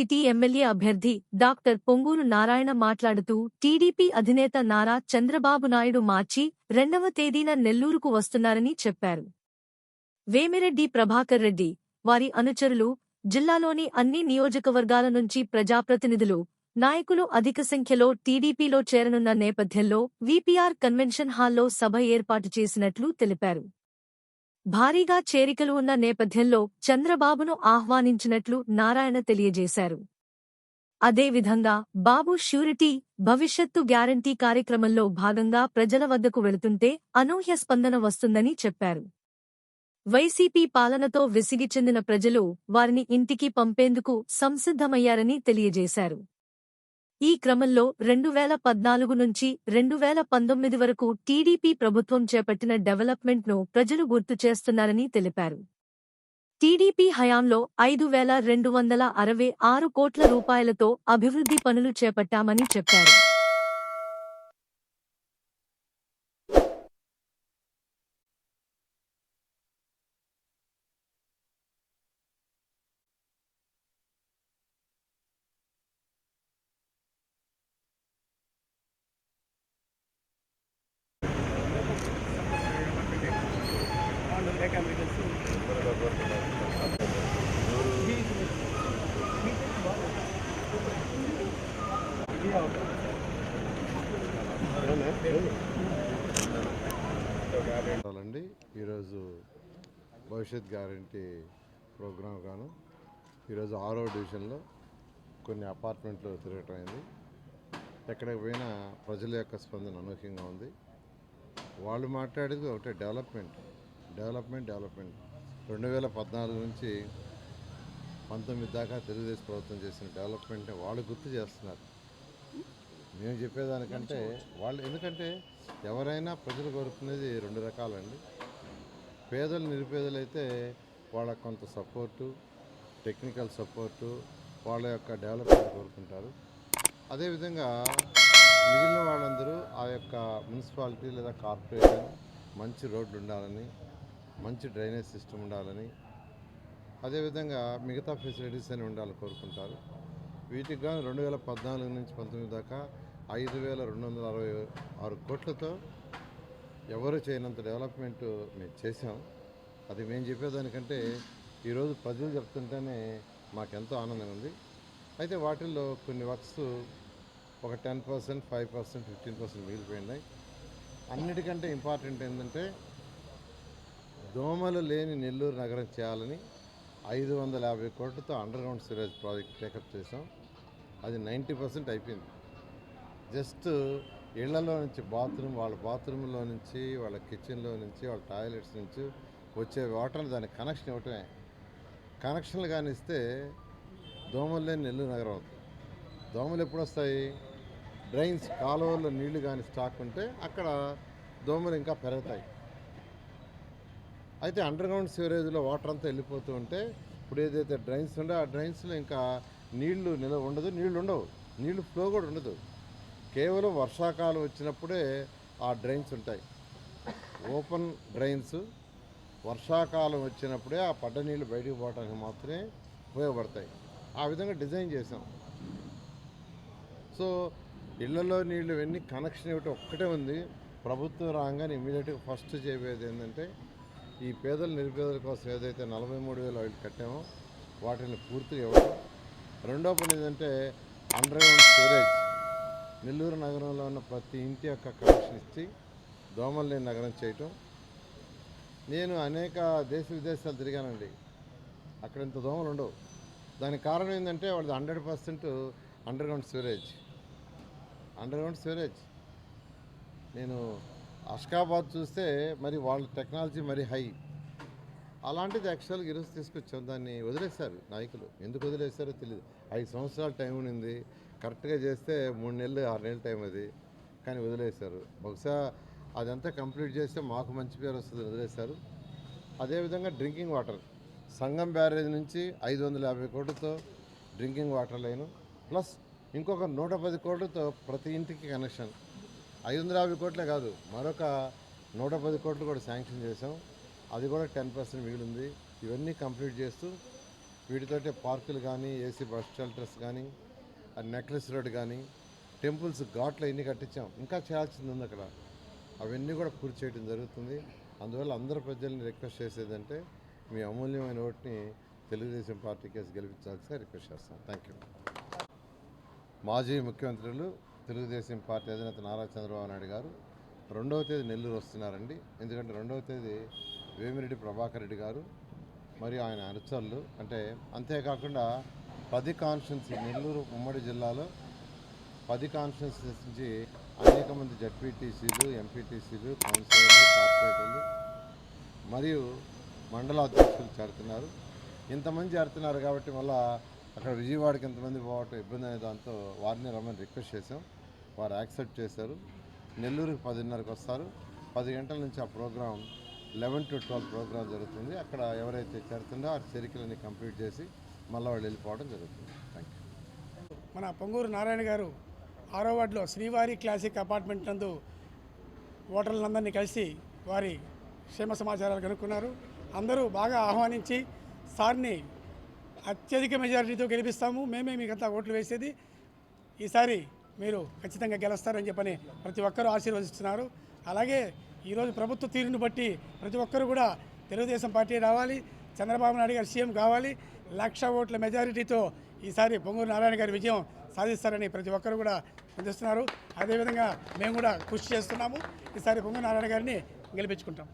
City MLA అభ్యర్థి doctor Ponguru Narayana మాట్లాడుతూ TDP అధినేత నారా చంద్రబాబు నాయుడు మార్చి రెండవ తేదీన నెల్లూరుకు వస్తున్నారని చెప్పారు. వేమిరెడ్డి ప్రభాకర్ రెడ్డి వారి అనుచరులు జిల్లాలోని అన్ని నియోజకవర్గాల నుంచి ప్రజాప్రతినిధులు నాయకులు అధిక సంఖ్యలో టీడీపీలో చేరనున్న నేపథ్యంలో వీపీఆర్ కన్వెన్షన్ హాల్లో సభ ఏర్పాటు చేసినట్లు తెలిపారు. భారీగా చేరికలు ఉన్న నేపథ్యంలో చంద్రబాబును ఆహ్వానించినట్లు నారాయణ తెలియజేశారు. అదేవిధంగా బాబు ష్యూరిటీ భవిష్యత్తు గ్యారంటీ కార్యక్రమంలో భాగంగా ప్రజల వద్దకు వెళుతుంటే అనూహ్య స్పందన వస్తుందని చెప్పారు. వైసీపీ పాలనతో విసిగి చెందిన ప్రజలు వారిని ఇంటికి పంపేందుకు సంసిద్ధమయ్యారని తెలియజేశారు. ఈ క్రమంలో రెండు వేల పద్నాలుగు నుంచి రెండు వేల పంతొమ్మిది వరకు టీడీపీ ప్రభుత్వం చేపట్టిన డెవలప్మెంట్ను ప్రజలు గుర్తు చేస్తున్నారని తెలిపారు. టీడీపీ హయాంలో ఐదు వేల రెండు వందల అరవై ఆరు కోట్ల రూపాయలతో అభివృద్ధి పనులు చేపట్టామని చెప్పారు. అండి ఈరోజు భవిష్యత్ గ్యారంటీ ప్రోగ్రాం గాను ఈరోజు ఆరో డివిజన్లో కొన్ని అపార్ట్మెంట్లు తిరగటం అయింది. ఎక్కడికి పోయినా ప్రజల యొక్క స్పందన అనూహ్యంగా ఉంది. వాళ్ళు మాట్లాడేది ఒకటే డెవలప్మెంట్ డెవలప్మెంట్ డెవలప్మెంట్. రెండు వేల పద్నాలుగు నుంచి పంతొమ్మిది దాకా తెలుగుదేశం ప్రభుత్వం చేసిన డెవలప్మెంట్ వాళ్ళు గుర్తు చేస్తున్నారు. మేము చెప్పేదానికంటే వాళ్ళు ఎందుకంటే ఎవరైనా ప్రజలు కోరుకునేది రెండు రకాలండి. పేదలు నిరుపేదలైతే వాళ్ళ వాళ్ళకు కొంత సపోర్టు టెక్నికల్ సపోర్టు వాళ్ళ యొక్క డెవలప్మెంట్ కోరుకుంటారు. అదేవిధంగా మిగిలిన వాళ్ళందరూ ఆ యొక్క మున్సిపాలిటీ లేదా కార్పొరేషన్ మంచి రోడ్లు ఉండాలని మంచి డ్రైనేజ్ సిస్టమ్ ఉండాలని అదేవిధంగా మిగతా ఫెసిలిటీస్ అని ఉండాలని కోరుకుంటారు. వీటికి కానీ రెండు వేల పద్నాలుగు నుంచి పంతొమ్మిది దాకా ఐదు వేల రెండు వందల అరవై ఆరు కోట్లతో ఎవరు చేయనంత డెవలప్మెంట్ మేము చేసాం అది మేము చెప్పేదానికంటే ఈరోజు ప్రజలు చెప్తుంటేనే మాకెంతో ఆనందం ఉంది. అయితే వాటిల్లో కొన్ని వర్క్స్ ఒక ten percent five percent fifteen percent మిగిలిపోయినాయి. అన్నిటికంటే ఇంపార్టెంట్ ఏంటంటే దోమలు లేని నెల్లూరు నగరం చేయాలని ఐదు వందల యాభై కోట్లతో underground sewerage project take up చేసాం అది నైంటీ పర్సెంట్ అయిపోయింది. జస్ట్ ఇళ్ళలో నుంచి బాత్రూమ్ వాళ్ళ బాత్రూంలో నుంచి వాళ్ళ కిచెన్లో నుంచి వాళ్ళ టాయిలెట్స్ నుంచి వచ్చే వాటర్ దానికి కనెక్షన్ ఇవ్వటమే. కనెక్షన్లు కానీ ఇస్తే దోమలు లేని నెల్లూరు నగరం అవుతుంది. దోమలు ఎప్పుడు వస్తాయి? డ్రైన్స్ కాలువల్లో నీళ్ళు కానీ స్టాక్ ఉంటే అక్కడ దోమలు ఇంకా పెరుగుతాయి. అయితే అండర్ గ్రౌండ్ సివరేజ్లో వాటర్ అంతా వెళ్ళిపోతూ ఉంటే ఇప్పుడు ఏదైతే డ్రైన్స్ ఉందో ఆ డ్రైన్స్లో ఇంకా నీళ్ళు నిలవ ఉండదు నీళ్ళు ఉండవు. నీళ్ళు ఫ్లో కూడా ఉండదు. కేవలం వర్షాకాలం వచ్చినప్పుడే ఆ డ్రైన్స్ ఉంటాయి. ఓపెన్ డ్రైన్స్ వర్షాకాలం వచ్చినప్పుడే ఆ పడ్డ నీళ్ళు బయటకు పోవడానికి మాత్రమే ఉపయోగపడతాయి. ఆ విధంగా డిజైన్ చేసాం సో ఇళ్ళలో నీళ్ళు ఇవన్నీ కనెక్షన్ ఇవ్వటం ఒక్కటే ఉంది. ప్రభుత్వం రాగానే ఇమీడియట్గా ఫస్ట్ చేయబోయేది ఏంటంటే ఈ పేదల నిరుపేదల కోసం ఏదైతే నలభై మూడు వేలు ఆయిల్ కట్టామో వాటిని పూర్తిగా ఇవ్వడం రెండో పని ఏంటంటే అండర్ గ్రౌండ్ స్టోరేజ్ నెల్లూరు నగరంలో ఉన్న ప్రతి ఇంటి యొక్క కనెక్షన్ ఇచ్చి దోమలు లేని నగరం చేయటం. నేను అనేక దేశ విదేశాలు తిరిగానండి. అక్కడ ఇంత దోమలు ఉండవు. దానికి కారణం ఏంటంటే వాళ్ళది hundred percent underground storage. Underground storage. నేను అష్కాబాద్ చూస్తే మరి వాళ్ళ టెక్నాలజీ మరి హై. అలాంటిది యాక్చువల్గా ఈరోజు తీసుకొచ్చాం. దాన్ని వదిలేశారు నాయకులు. ఎందుకు వదిలేశారో తెలియదు ఐదు సంవత్సరాల టైం ఉండింది. కరెక్ట్గా చేస్తే మూడు నెలలు ఆరు నెలల టైం అది. కానీ వదిలేశారు. బహుశా అదంతా కంప్లీట్ చేస్తే మాకు మంచి పేరు వస్తుంది వదిలేశారు. అదేవిధంగా డ్రింకింగ్ వాటర్. సంగం బ్యారేజ్ నుంచి ఐదు వందల యాభై కోట్లతో డ్రింకింగ్ వాటర్ లైను ప్లస్ ఇంకొక నూట పది కోట్లతో ప్రతి ఇంటికి కనెక్షన్. ఐదు వందల యాభై కోట్లే కాదు మరొక నూట పది కోట్లు కూడా శాంక్షన్ చేసాం అది కూడా టెన్ పర్సెంట్ మిగిలింది. ఇవన్నీ కంప్లీట్ చేస్తూ వీటితోటే పార్కులు కానీ ఏసీ బస్ షెల్టర్స్ కానీ ఆ నెక్లెస్ రోడ్ కానీ టెంపుల్స్ ఘాట్లు అన్నీ కట్టించాం ఇంకా చేయాల్సింది ఉంది అక్కడ. అవన్నీ కూడా పూర్తి చేయడం జరుగుతుంది. అందువల్ల అందరు ప్రజల్ని రిక్వెస్ట్ చేసేదంటే మీ అమూల్యమైన ఓటుని తెలుగుదేశం పార్టీ కేసు గెలిపించాల్సిగా రిక్వెస్ట్ చేస్తాను థ్యాంక్ యూ మాజీ ముఖ్యమంత్రులు తెలుగుదేశం పార్టీ అధినేత నారా చంద్రబాబు నాయుడు గారు రెండవ తేదీ నెల్లూరు వస్తున్నారండి. ఎందుకంటే రెండవ తేదీ వేమిరెడ్డి ప్రభాకర్ రెడ్డి గారు మరియు ఆయన అనుచరులు. అంటే అంతేకాకుండా పది కాన్స్టిట్యున్సీ నెల్లూరు ఉమ్మడి జిల్లాలో పది కాన్స్టిట్యున్సీస్ నుంచి అనేక మంది జడ్పీటీసీలు ఎంపీటీసీలు కౌన్సిలర్లు కార్పొరేటర్లు మరియు మండల అధ్యక్షులు చేరుతున్నారు. ఇంతమంది చేరుతున్నారు కాబట్టి మళ్ళా అక్కడ విజయవాడకి ఇంతమంది పోవటం ఇబ్బంది అనే దాంతో వారిని రమ్మని రిక్వెస్ట్ చేసాం వారు యాక్సెప్ట్ చేశారు. నెల్లూరుకి పదిన్నరకు వస్తారు. పది గంటల నుంచి ఆ programme eleven to twelve programme జరుగుతుంది. అక్కడ ఎవరైతే చేరుతుందో ఆ చరికలన్నీ కంప్లీట్ చేసి మళ్ళీ వాళ్ళు వెళ్ళిపోవడం జరుగుతుంది. థ్యాంక్ యూ మన పొంగూరు నారాయణ గారు ఆరో వార్డులో శ్రీవారి క్లాసిక్ అపార్ట్మెంట్ నందు ఓటర్లందరినీ కలిసి వారి క్షేమ సమాచారాలు కనుక్కున్నారు. అందరూ బాగా ఆహ్వానించి సార్ని అత్యధిక మెజారిటీతో గెలిపిస్తాము. మేమే మీకంతా ఓట్లు వేసేది. ఈసారి మీరు ఖచ్చితంగా గెలుస్తారని చెప్పని ప్రతి ఒక్కరూ ఆశీర్వదిస్తున్నారు. అలాగే ఈరోజు ప్రభుత్వ తీరును బట్టి ప్రతి ఒక్కరు కూడా తెలుగుదేశం పార్టీ రావాలి. చంద్రబాబు నాయుడు గారు సీఎం కావాలి. లక్ష ఓట్ల మెజారిటీతో ఈసారి పొంగూరు నారాయణ గారి విజయం సాధిస్తారని ప్రతి ఒక్కరు కూడా అందిస్తున్నారు అదేవిధంగా మేము కూడా కృషి చేస్తున్నాము. ఈసారి పొంగూరు నారాయణ గారిని గెలిపించుకుంటాం.